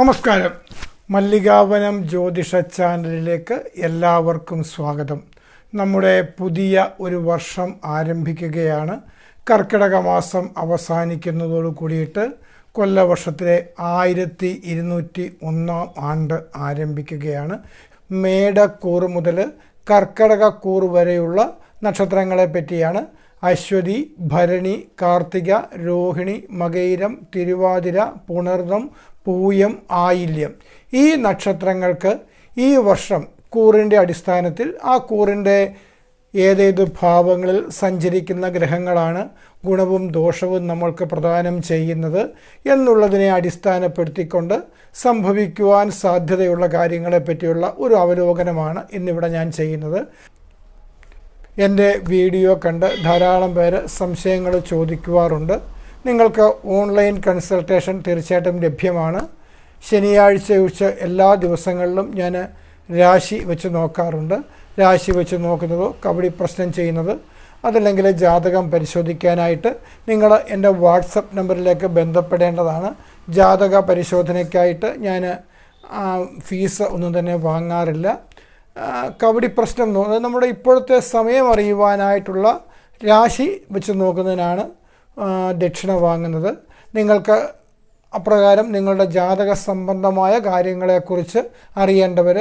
നമസ്കാരം. മല്ലികാവനം ജ്യോതിഷ ചാനലിലേക്ക് എല്ലാവർക്കും സ്വാഗതം. നമ്മുടെ പുതിയ ഒരു വർഷം ആരംഭിക്കുകയാണ്. കർക്കിടക മാസം അവസാനിക്കുന്നതോടു കൂടിയിട്ട് കൊല്ലവർഷത്തിലെ ആയിരത്തി ഇരുന്നൂറ്റി ഒന്നാം ആണ്ട് ആരംഭിക്കുകയാണ്. മേടക്കൂറ് മുതൽ കർക്കിടകക്കൂറ് വരെയുള്ള നക്ഷത്രങ്ങളെ പറ്റിയാണ് അശ്വതി ഭരണി കാർത്തിക രോഹിണി മകൈരം തിരുവാതിര പുണർദം പൂയം ആയില്യം. ഈ നക്ഷത്രങ്ങൾക്ക് ഈ വർഷം കൂറിന്റെ അടിസ്ഥാനത്തിൽ ആ കൂറിന്റെ ഏതേത് ഭാവങ്ങളിൽ സഞ്ചരിക്കുന്ന ഗ്രഹങ്ങളാണ് ഗുണവും ദോഷവും നമ്മൾക്ക് പ്രദാനം ചെയ്യുന്നത് എന്നുള്ളതിനെ അടിസ്ഥാനപ്പെടുത്തിക്കൊണ്ട് സംഭവിക്കുവാൻ സാധ്യതയുള്ള കാര്യങ്ങളെപ്പറ്റിയുള്ള ഒരു അവലോകനമാണ് ഇന്നിവിടെ ഞാൻ ചെയ്യുന്നത്. എന്റെ വീഡിയോ കണ്ട് ധാരാളം പേര് സംശയങ്ങൾ ചോദിക്കുവാറുണ്ട്. നിങ്ങൾക്ക് ഓൺലൈൻ കൺസൾട്ടേഷൻ തീർച്ചയായിട്ടും ലഭ്യമാണ്. ശനിയാഴ്ച ഒഴിച്ച് എല്ലാ ദിവസങ്ങളിലും ഞാൻ രാശി വെച്ച് നോക്കാറുണ്ട്. രാശി വെച്ച് നോക്കുന്നതോ കബഡി പ്രശ്നം ചെയ്യുന്നത് അതല്ലെങ്കിൽ ജാതകം പരിശോധിക്കാനായിട്ട് നിങ്ങൾ എന്റെ വാട്സപ്പ് നമ്പറിലേക്ക് ബന്ധപ്പെടേണ്ടതാണ്. ജാതക പരിശോധനയ്ക്കായിട്ട് ഞാൻ ഫീസ് ഒന്നും തന്നെ വാങ്ങാറില്ല. കബഡി പ്രശ്നം നമ്മുടെ ഇപ്പോഴത്തെ സമയം അറിയുവാനായിട്ടുള്ള രാശി വെച്ച് നോക്കുന്നതിനാണ് ദക്ഷിണ വാങ്ങുന്നത്. നിങ്ങൾക്ക് അപ്രകാരം നിങ്ങളുടെ ജാതക സംബന്ധമായ കാര്യങ്ങളെക്കുറിച്ച് അറിയേണ്ടവർ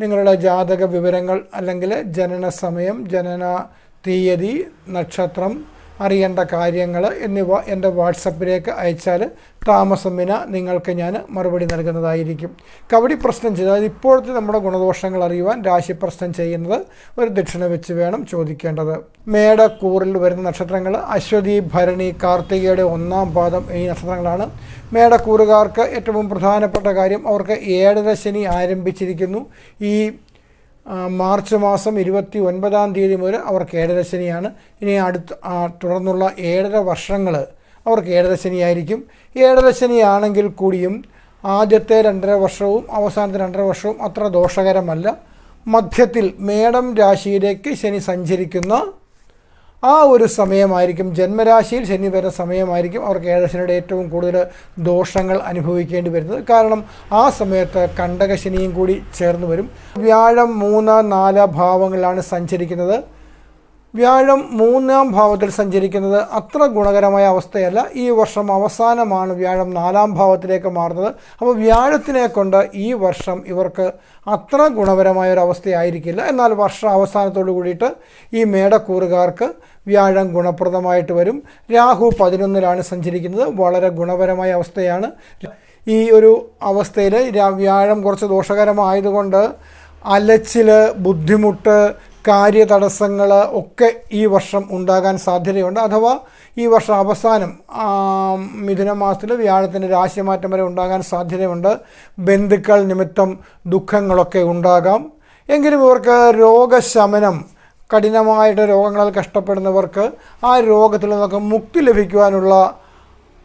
നിങ്ങളുടെ ജാതക വിവരങ്ങൾ അല്ലെങ്കിൽ ജനന സമയം ജനന തീയതി നക്ഷത്രം അറിയേണ്ട കാര്യങ്ങൾ എന്നിവ എന്റെ വാട്സപ്പിലേക്ക് അയച്ചാൽ താമസം വിന നിങ്ങൾക്ക് ഞാൻ മറുപടി നൽകുന്നതായിരിക്കും. കവടി പ്രശ്നം ചെയ്ത് അതായത് ഇപ്പോഴത്തെ നമ്മുടെ ഗുണദോഷങ്ങൾ അറിയുവാൻ രാശി പ്രശ്നം ചെയ്യുന്നത് ഒരു ദക്ഷിണ വെച്ച് വേണം ചോദിക്കേണ്ടത്. മേടക്കൂറിൽ വരുന്ന നക്ഷത്രങ്ങൾ അശ്വതി ഭരണി കാർത്തികയുടെ ഒന്നാം പാദം ഈ നക്ഷത്രങ്ങളാണ്. മേടക്കൂറുകാർക്ക് ഏറ്റവും പ്രധാനപ്പെട്ട കാര്യം അവർക്ക് ഏഴര ശനി ആരംഭിച്ചിരിക്കുന്നു. ഈ മാർച്ച് മാസം ഇരുപത്തി ഒൻപതാം തീയതി മുതൽ അവർക്ക് ഏഴരശനിയാണ്. ഇനി അടുത്ത തുടർന്നുള്ള ഏഴര വർഷങ്ങൾ അവർക്ക് കേടരശനിയായിരിക്കും ഏഴരശനിയാണെങ്കിൽ കൂടിയും ആദ്യത്തെ രണ്ടര വർഷവും അവസാനത്തെ രണ്ടര വർഷവും അത്ര ദോഷകരമല്ല. മധ്യത്തിൽ മേടം രാശിയിലേക്ക് ശനി സഞ്ചരിക്കുന്ന ആ ഒരു സമയമായിരിക്കും. ജന്മരാശിയിൽ ശനി വരുന്ന സമയമായിരിക്കും അവർക്ക് ഏഴശനിയുടെ ഏറ്റവും കൂടുതൽ ദോഷങ്ങൾ അനുഭവിക്കേണ്ടി വരുന്നത്. കാരണം ആ സമയത്ത് കണ്ടകശനിയും കൂടി ചേർന്ന് വരും. വ്യാഴം മൂന്ന് നാല് ഭാവങ്ങളിലാണ് സഞ്ചരിക്കുന്നത്. വ്യാഴം മൂന്നാം ഭാവത്തിൽ സഞ്ചരിക്കുന്നത് അത്ര ഗുണകരമായ അവസ്ഥയല്ല. ഈ വർഷം അവസാനമാണ് വ്യാഴം നാലാം ഭാവത്തിലേക്ക് മാറുന്നത്. അപ്പോൾ വ്യാഴത്തിനെ കൊണ്ട് ഈ വർഷം ഇവർക്ക് അത്ര ഗുണപരമായ ഒരു അവസ്ഥയായിരിക്കില്ല. എന്നാൽ വർഷ അവസാനത്തോടു കൂടിയിട്ട് ഈ മേടക്കൂറുകാർക്ക് വ്യാഴം ഗുണപ്രദമായിട്ട് വരും. രാഹു പതിനൊന്നിലാണ് സഞ്ചരിക്കുന്നത്. വളരെ ഗുണപരമായ അവസ്ഥയാണ്. ഈ ഒരു അവസ്ഥയിൽ വ്യാഴം കുറച്ച് ദോഷകരമായതുകൊണ്ട് അലച്ചിൽ ബുദ്ധിമുട്ട് കാര്യതടസ്സങ്ങൾ ഒക്കെ ഈ വർഷം ഉണ്ടാകാൻ സാധ്യതയുണ്ട്. അഥവാ ഈ വർഷം അവസാനം മിഥുനമാസത്തിൽ മിഥുന മാസത്തിൽ വ്യാഴത്തിന്റെ രാശിമാറ്റം വരെ ഉണ്ടാകാൻ സാധ്യതയുണ്ട്. ബന്ധുക്കൾ നിമിത്തം ദുഃഖങ്ങളൊക്കെ ഉണ്ടാകാം. എങ്കിലും ഇവർക്ക് രോഗശമനം കഠിനമായിട്ട് രോഗങ്ങളാൽ കഷ്ടപ്പെടുന്നവർക്ക് ആ രോഗത്തിൽ നിന്നൊക്കെ മുക്തി ലഭിക്കുവാനുള്ള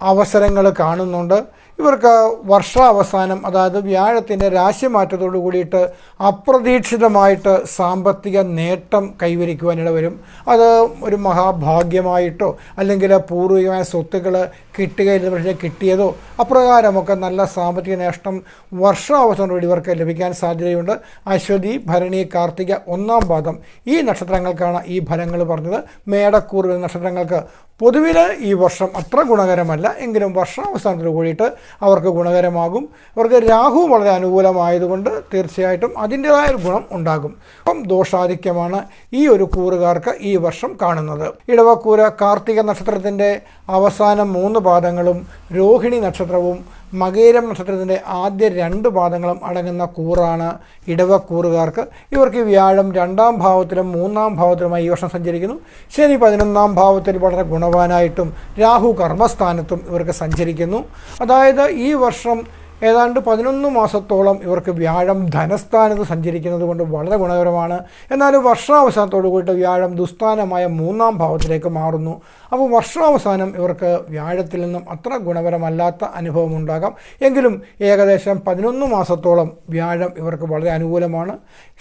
അവസരങ്ങൾ കാണുന്നുണ്ട്. ഇവർക്ക് വർഷാവസാനം അതായത് വ്യാഴത്തിന്റെ രാശിമാറ്റത്തോടു കൂടിയിട്ട് അപ്രതീക്ഷിതമായിട്ട് സാമ്പത്തിക നേട്ടം കൈവരിക്കുവാനിട വരും. അത് ഒരു മഹാഭാഗ്യമായിട്ടോ അല്ലെങ്കിൽ പൂർവികമായ സ്വത്തുക്കൾ കിട്ടുകയില്ല പക്ഷേ കിട്ടിയതോ അപ്രകാരമൊക്കെ നല്ല സാമ്പത്തിക നേട്ടം വർഷാവസാനത്തോടുകൂടി ഇവർക്ക് ലഭിക്കാൻ സാധ്യതയുണ്ട്. അശ്വതി ഭരണി കാർത്തിക ഒന്നാം പാദം ഈ നക്ഷത്രങ്ങൾക്കാണ് ഈ ഫലങ്ങൾ പറഞ്ഞത്. മേടക്കൂറുകൾ നക്ഷത്രങ്ങൾക്ക് പൊതുവിൽ ഈ വർഷം അത്ര ഗുണകരമല്ല. എങ്കിലും വർഷാവസാനത്തിൽ കൂടിയിട്ട് അവർക്ക് ഗുണകരമാകും. അവർക്ക് രാഹു വളരെ അനുകൂലമായതുകൊണ്ട് തീർച്ചയായിട്ടും അതിന്റെതായ ഒരു ഗുണം ഉണ്ടാകും. അപ്പം ദോഷാധിക്യമാണ് ഈ ഒരു കൂറുകാർക്ക് ഈ വർഷം കാണുന്നത്. ഇടവക്കൂര കാർത്തിക നക്ഷത്രത്തിന്റെ അവസാനം മൂന്ന് പാദങ്ങളും രോഹിണി നക്ഷത്രവും മകേരം നക്ഷത്രത്തിന്റെ ആദ്യ രണ്ട് പാദങ്ങളും അടങ്ങുന്ന കൂറാണ്. ഇടവക്കൂറുകാർക്ക് ഇവർക്ക് വ്യാഴം രണ്ടാം ഭാവത്തിലും മൂന്നാം ഭാവത്തിലുമായി ഈ വർഷം സഞ്ചരിക്കുന്നു. ശനി പതിനൊന്നാം ഭാവത്തിൽ വളരെ ഗുണവാനായിട്ടും രാഹു കർമ്മസ്ഥാനത്തും ഇവർക്ക് സഞ്ചരിക്കുന്നു. അതായത് ഈ വർഷം ഏതാണ്ട് പതിനൊന്ന് മാസത്തോളം ഇവർക്ക് വ്യാഴം ധനസ്ഥാനത്ത് സഞ്ചരിക്കുന്നത് കൊണ്ട് വളരെ ഗുണകരമാണ്. എന്നാൽ വർഷാവസാനത്തോടു കൂടിയിട്ട് വ്യാഴം ദുസ്ഥാനമായ മൂന്നാം ഭാവത്തിലേക്ക് മാറുന്നു. അപ്പോൾ വർഷാവസാനം ഇവർക്ക് വ്യാഴത്തിൽ നിന്നും അത്ര ഗുണപരമല്ലാത്ത അനുഭവം ഉണ്ടാകാം. എങ്കിലും ഏകദേശം പതിനൊന്ന് മാസത്തോളം വ്യാഴം ഇവർക്ക് വളരെ അനുകൂലമാണ്.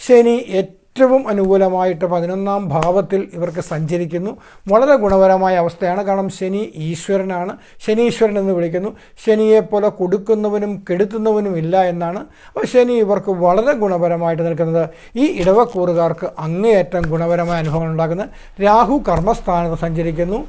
ശനി ഏറ്റവും അനുകൂലമായിട്ട് പതിനൊന്നാം ഭാവത്തിൽ ഇവർക്ക് സഞ്ചരിക്കുന്നു. വളരെ ഗുണപരമായ അവസ്ഥയാണ്. കാരണം ശനി ഈശ്വരനാണ്. ശനീശ്വരൻ എന്ന് വിളിക്കുന്നു. ശനിയെപ്പോലെ പോലെ കൊടുക്കുന്നവനും കെടുത്തുന്നവനും ഇല്ല എന്നാണ്. അപ്പോൾ ശനി ഇവർക്ക് വളരെ ഗുണപരമായിട്ട് നിൽക്കുന്നത്. ഈ ഇടവക്കൂറുകാർക്ക് അങ്ങേയറ്റം ഗുണപരമായ അനുഭവങ്ങൾ ഉണ്ടാക്കുന്നത്. രാഹു കർമ്മസ്ഥാനത്ത് സഞ്ചരിക്കുന്നു.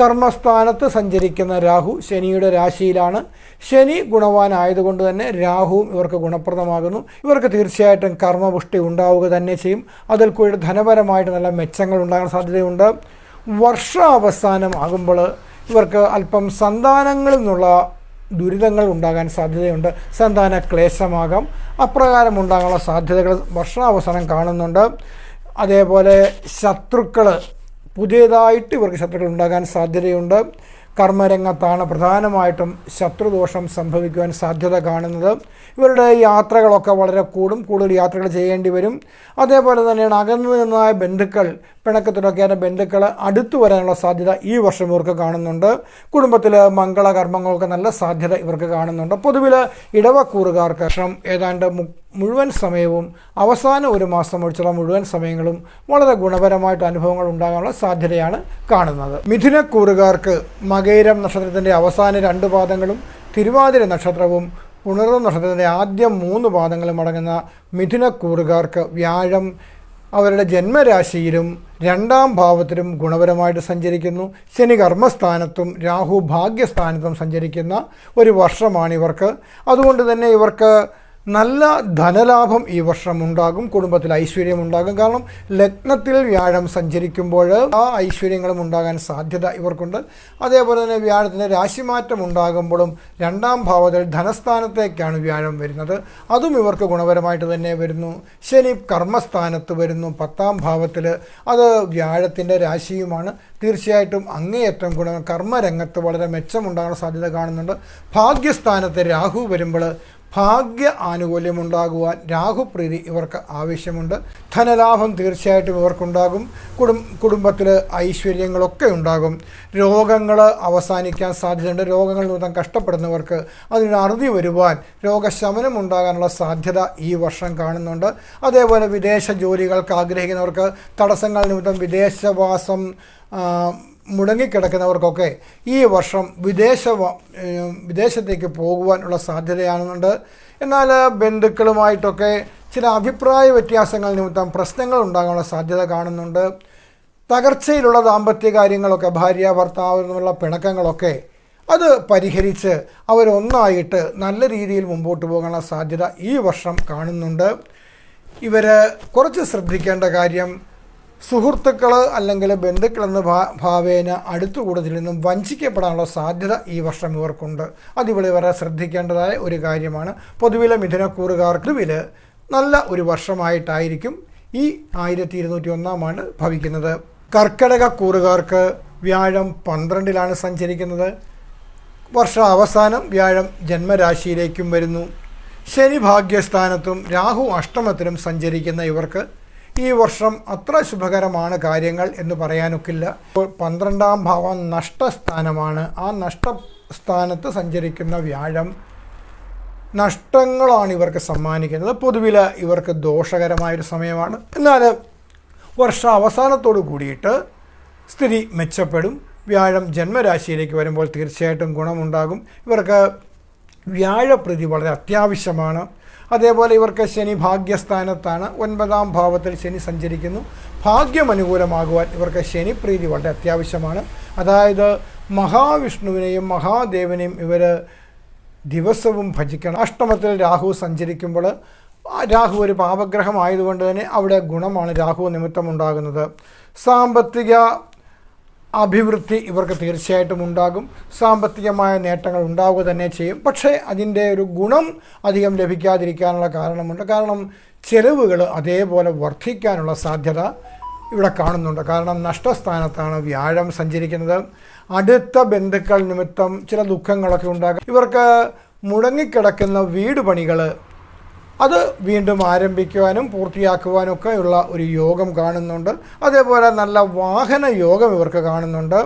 കർമ്മസ്ഥാനത്ത് സഞ്ചരിക്കുന്ന രാഹു ശനിയുടെ രാശിയിലാണ്. ശനി ഗുണവാനായതുകൊണ്ട് തന്നെ രാഹുവും ഇവർക്ക് ഗുണപ്രദമാകുന്നു. ഇവർക്ക് തീർച്ചയായിട്ടും കർമ്മപുഷ്ടി ഉണ്ടാവുക തന്നെ ചെയ്യും. അതിൽ കൂടി ധനപരമായിട്ട് നല്ല മെച്ചങ്ങൾ ഉണ്ടാകാൻ സാധ്യതയുണ്ട്. വർഷാവസാനം ആകുമ്പോൾ ഇവർക്ക് അല്പം സന്താനങ്ങളിൽ നിന്നുള്ള ദുരിതങ്ങൾ ഉണ്ടാകാൻ സാധ്യതയുണ്ട്. സന്താന ക്ലേശമാകാം. അപ്രകാരം ഉണ്ടാകാനുള്ള സാധ്യതകൾ വർഷാവസാനം കാണുന്നുണ്ട്. അതേപോലെ ശത്രുക്കൾ പുതിയതായിട്ട് ഇവർക്ക് ശത്രുക്കൾ ഉണ്ടാകാൻ സാധ്യതയുണ്ട്. കർമ്മരംഗത്താണ് പ്രധാനമായിട്ടും ശത്രുദോഷം സംഭവിക്കുവാൻ സാധ്യത കാണുന്നത്. ഇവരുടെ യാത്രകളൊക്കെ വളരെ കൂടും. കൂടുതൽ യാത്രകൾ ചെയ്യേണ്ടി വരും. അതേപോലെ തന്നെയാണ് അകന്നു നിന്നായ ബന്ധുക്കൾ പിണക്കത്തിലൊക്കെയാണ് ബന്ധുക്കൾ അടുത്തു വരാനുള്ള സാധ്യത ഈ വർഷം ഇവർക്ക് കാണുന്നുണ്ട്. കുടുംബത്തിൽ മംഗളകർമ്മങ്ങൾക്ക് നല്ല സാധ്യത ഇവർക്ക് കാണുന്നുണ്ട്. പൊതുവിൽ ഇടവക്കൂറുകാർക്ക് ഏതാണ്ട് മു മുഴുവൻ സമയവും അവസാന ഒരു മാസം ഒഴിച്ചുള്ള മുഴുവൻ സമയങ്ങളും വളരെ ഗുണപരമായിട്ട് അനുഭവങ്ങൾ ഉണ്ടാകാനുള്ള സാധ്യതയാണ് കാണുന്നത്. മിഥുനക്കൂറുകാർക്ക് മകൈരം നക്ഷത്രത്തിന്റെ അവസാന രണ്ട് പാദങ്ങളും തിരുവാതിര നക്ഷത്രവും പുണർന്ന നക്ഷത്രത്തിന്റെ ആദ്യ മൂന്ന് പാദങ്ങളും അടങ്ങുന്ന മിഥുനക്കൂറുകാർക്ക് വ്യാഴം അവരുടെ ജന്മരാശിയിലും രണ്ടാം ഭാവത്തിലും ഗുണപരമായിട്ട് സഞ്ചരിക്കുന്നു. ശനി കർമ്മസ്ഥാനത്തും രാഹു ഭാഗ്യസ്ഥാനത്തും സഞ്ചരിക്കുന്ന ഒരു വർഷമാണ് ഇവർക്ക്. അതുകൊണ്ട് തന്നെ ഇവർക്ക് നല്ല ധനലാഭം ഈ വർഷം ഉണ്ടാകും കുടുംബത്തിൽ ഐശ്വര്യം ഉണ്ടാകും. കാരണം ലഗ്നത്തിൽ വ്യാഴം സഞ്ചരിക്കുമ്പോൾ ആ ഐശ്വര്യങ്ങളും ഉണ്ടാകാൻ സാധ്യത ഇവർക്കുണ്ട്. അതേപോലെ തന്നെ വ്യാഴത്തിന് രാശിമാറ്റം ഉണ്ടാകുമ്പോഴും രണ്ടാം ഭാവത്തിൽ ധനസ്ഥാനത്തേക്കാണ് വ്യാഴം വരുന്നത്. അതും ഇവർക്ക് ഗുണപരമായിട്ട് തന്നെ വരുന്നു. ശനി കർമ്മസ്ഥാനത്ത് വരുന്നു പത്താം ഭാവത്തിൽ. അത് വ്യാഴത്തിന്റെ രാശിയുമാണ്. തീർച്ചയായിട്ടും അങ്ങേയറ്റം ഗുണ കർമ്മരംഗത്ത് വളരെ മെച്ചമുണ്ടാകാൻ സാധ്യത കാണുന്നുണ്ട്. ഭാഗ്യസ്ഥാനത്ത് രാഹു വരുമ്പോൾ ഭാഗ്യ ആനുകൂല്യമുണ്ടാകുവാൻ രാഹുപ്രീതി ഇവർക്ക് ആവശ്യമുണ്ട്. ധനലാഭം തീർച്ചയായിട്ടും ഇവർക്കുണ്ടാകും. കുടും കുടുംബത്തിൽ ഐശ്വര്യങ്ങളൊക്കെ ഉണ്ടാകും. രോഗങ്ങൾ അവസാനിക്കാൻ സാധ്യതയുണ്ട്. രോഗങ്ങൾ നിമിത്തം കഷ്ടപ്പെടുന്നവർക്ക് അതിനൊരു അറുതി വരുവാൻ രോഗശമനം ഉണ്ടാകാനുള്ള സാധ്യത ഈ വർഷം കാണുന്നുണ്ട്. അതേപോലെ വിദേശ ജോലികൾക്ക് ആഗ്രഹിക്കുന്നവർക്ക് തടസ്സങ്ങൾ നിമിത്തം വിദേശവാസം മുടങ്ങിക്കിടക്കുന്നവർക്കൊക്കെ ഈ വർഷം വിദേശ വിദേശത്തേക്ക് പോകുവാനുള്ള സാധ്യതയാണെന്നുണ്ട്. എന്നാൽ ബന്ധുക്കളുമായിട്ടൊക്കെ ചില അഭിപ്രായ വ്യത്യാസങ്ങൾ നിമിത്തം പ്രശ്നങ്ങൾ ഉണ്ടാകാനുള്ള സാധ്യത കാണുന്നുണ്ട്. തകർച്ചയിലുള്ള ദാമ്പത്യ കാര്യങ്ങളൊക്കെ ഭാര്യ ഭർത്താവ് എന്നുള്ള പിണക്കങ്ങളൊക്കെ അത് പരിഹരിച്ച് അവരൊന്നായിട്ട് നല്ല രീതിയിൽ മുമ്പോട്ട് പോകാനുള്ള സാധ്യത ഈ വർഷം കാണുന്നുണ്ട്. ഇവർ കുറച്ച് ശ്രദ്ധിക്കേണ്ട കാര്യം സുഹൃത്തുക്കൾ അല്ലെങ്കിൽ ബന്ധുക്കളെന്ന് ഭാ ഭാവേന അടുത്തുകൂടുതൽ നിന്നും വഞ്ചിക്കപ്പെടാനുള്ള സാധ്യത ഈ വർഷം ഇവർക്കുണ്ട്. അതിവിടെ ഇവരെ ശ്രദ്ധിക്കേണ്ടതായ ഒരു കാര്യമാണ് പൊതുവിലെ മിഥുനക്കൂറുകാർക്ക് വില നല്ല ഒരു വർഷമായിട്ടായിരിക്കും ഈ ആയിരത്തി ഇരുന്നൂറ്റി ഒന്നാം ആണ്ട് ഭവിക്കുന്നത്. കർക്കിടക കൂറുകാർക്ക് വ്യാഴം പന്ത്രണ്ടിലാണ് സഞ്ചരിക്കുന്നത്. വർഷ അവസാനം വ്യാഴം ജന്മരാശിയിലേക്കും വരുന്നു. ശനി ഭാഗ്യസ്ഥാനത്തും രാഹു അഷ്ടമത്തിലും സഞ്ചരിക്കുന്ന ഇവർക്ക് ഈ വർഷം അത്ര ശുഭകരമാണ് കാര്യങ്ങൾ എന്ന് പറയാനൊക്കില്ല. ഇപ്പോൾ പന്ത്രണ്ടാം ഭാവം നഷ്ടസ്ഥാനമാണ്. ആ നഷ്ടസ്ഥാനത്ത് സഞ്ചരിക്കുന്ന വ്യാഴം നഷ്ടങ്ങളാണ് ഇവർക്ക് സമ്മാനിക്കുന്നത്. പൊതുവിൽ ഇവർക്ക് ദോഷകരമായൊരു സമയമാണ്. എന്നാൽ വർഷ അവസാനത്തോടു കൂടിയിട്ട് സ്ഥിതി മെച്ചപ്പെടും. വ്യാഴം ജന്മരാശിയിലേക്ക് വരുമ്പോൾ തീർച്ചയായിട്ടും ഗുണമുണ്ടാകും. ഇവർക്ക് വ്യാഴപ്രതി വളരെ അത്യാവശ്യമാണ്. അതേപോലെ ഇവർക്ക് ശനി ഭാഗ്യസ്ഥാനത്താണ്. ഒൻപതാം ഭാവത്തിൽ ശനി സഞ്ചരിക്കുന്നു. ഭാഗ്യം അനുകൂലമാകുവാൻ ഇവർക്ക് ശനിപ്രീതി വളരെ അത്യാവശ്യമാണ്. അതായത് മഹാവിഷ്ണുവിനെയും മഹാദേവനെയും ഇവർ ദിവസവും ഭജിക്കണം. അഷ്ടമത്തിൽ രാഹു സഞ്ചരിക്കുമ്പോൾ രാഹു ഒരു പാപഗ്രഹമായതുകൊണ്ട് തന്നെ അവിടെ ഗുണമാണ് രാഹു നിമിത്തം ഉണ്ടാകുന്നത്. സാമ്പത്തിക അഭിവൃദ്ധി ഇവർക്ക് തീർച്ചയായിട്ടും ഉണ്ടാകും. സാമ്പത്തികമായ നേട്ടങ്ങൾ ഉണ്ടാവുക തന്നെ ചെയ്യും. പക്ഷേ അതിന്റെ ഒരു ഗുണം അധികം ലഭിക്കാതിരിക്കാനുള്ള കാരണമുണ്ട്. കാരണം ചെലവുകൾ അതേപോലെ വർദ്ധിക്കാനുള്ള സാധ്യത ഇവിടെ കാണുന്നുണ്ട്. കാരണം നഷ്ടസ്ഥാനത്താണ് വ്യാഴം സഞ്ചരിക്കുന്നത്. അടുത്ത ബന്ധുക്കൾ നിമിത്തം ചില ദുഃഖങ്ങളൊക്കെ ഉണ്ടാകും. ഇവർക്ക് മുടങ്ങിക്കിടക്കുന്ന വീട് പണികൾ അത് വീണ്ടും ആരംഭിക്കുവാനും പൂർത്തിയാക്കുവാനും ഒക്കെയുള്ള ഒരു യോഗം കാണുന്നുണ്ട്. അതേപോലെ നല്ല വാഹന യോഗം ഇവർക്ക് കാണുന്നുണ്ട്.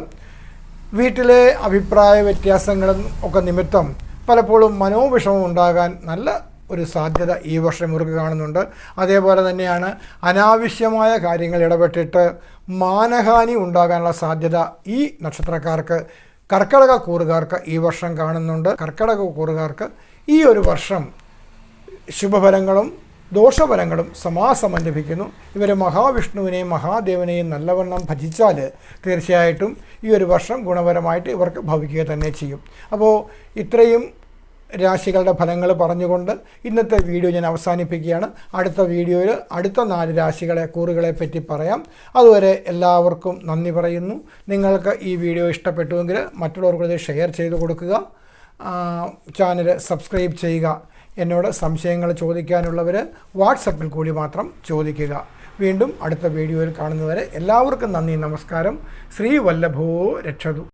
വീട്ടിലെ അഭിപ്രായ വ്യത്യാസങ്ങളും ഒക്കെ നിമിത്തം പലപ്പോഴും മനോവിഷമം ഉണ്ടാകാൻ നല്ല ഒരു സാധ്യത ഈ വർഷം ഇവർക്ക് കാണുന്നുണ്ട്. അതേപോലെ തന്നെയാണ് അനാവശ്യമായ കാര്യങ്ങൾ ഇടപെട്ടിട്ട് മാനഹാനി ഉണ്ടാകാനുള്ള സാധ്യത ഈ നക്ഷത്രക്കാർക്ക് കർക്കിടക കൂറുകാർക്ക് ഈ വർഷം കാണുന്നുണ്ട്. കർക്കിടക കൂറുകാർക്ക് ഈ ഒരു വർഷം ശുഭഫലങ്ങളും ദോഷഫലങ്ങളും സമാസമം ലഭിക്കുന്നു. ഇവർ മഹാവിഷ്ണുവിനെയും മഹാദേവനെയും നല്ലവണ്ണം ഭജിച്ചാൽ തീർച്ചയായിട്ടും ഈ ഒരു വർഷം ഗുണപരമായിട്ട് ഇവർക്ക് ഭവിക്കുക തന്നെ ചെയ്യും. അപ്പോൾ ഇത്രയും രാശികളുടെ ഫലങ്ങൾ പറഞ്ഞുകൊണ്ട് ഇന്നത്തെ വീഡിയോ ഞാൻ അവസാനിപ്പിക്കുകയാണ്. അടുത്ത വീഡിയോയിൽ അടുത്ത നാല് രാശികളെ കൂറുകളെ പറ്റി പറയാം. അതുവരെ എല്ലാവർക്കും നന്ദി പറയുന്നു. നിങ്ങൾക്ക് ഈ വീഡിയോ ഇഷ്ടപ്പെട്ടുവെങ്കിൽ മറ്റുള്ളവർക്കത് ഷെയർ ചെയ്ത് കൊടുക്കുക. ചാനൽ സബ്സ്ക്രൈബ് ചെയ്യുക. എന്നോട് സംശയങ്ങൾ ചോദിക്കാനുള്ളവർ വാട്സപ്പിൽ കൂടി മാത്രം ചോദിക്കുക. വീണ്ടും അടുത്ത വീഡിയോയിൽ കാണുന്നവരെ എല്ലാവർക്കും നന്ദി നമസ്കാരം. ശ്രീ വല്ലഭോ രക്ഷതു.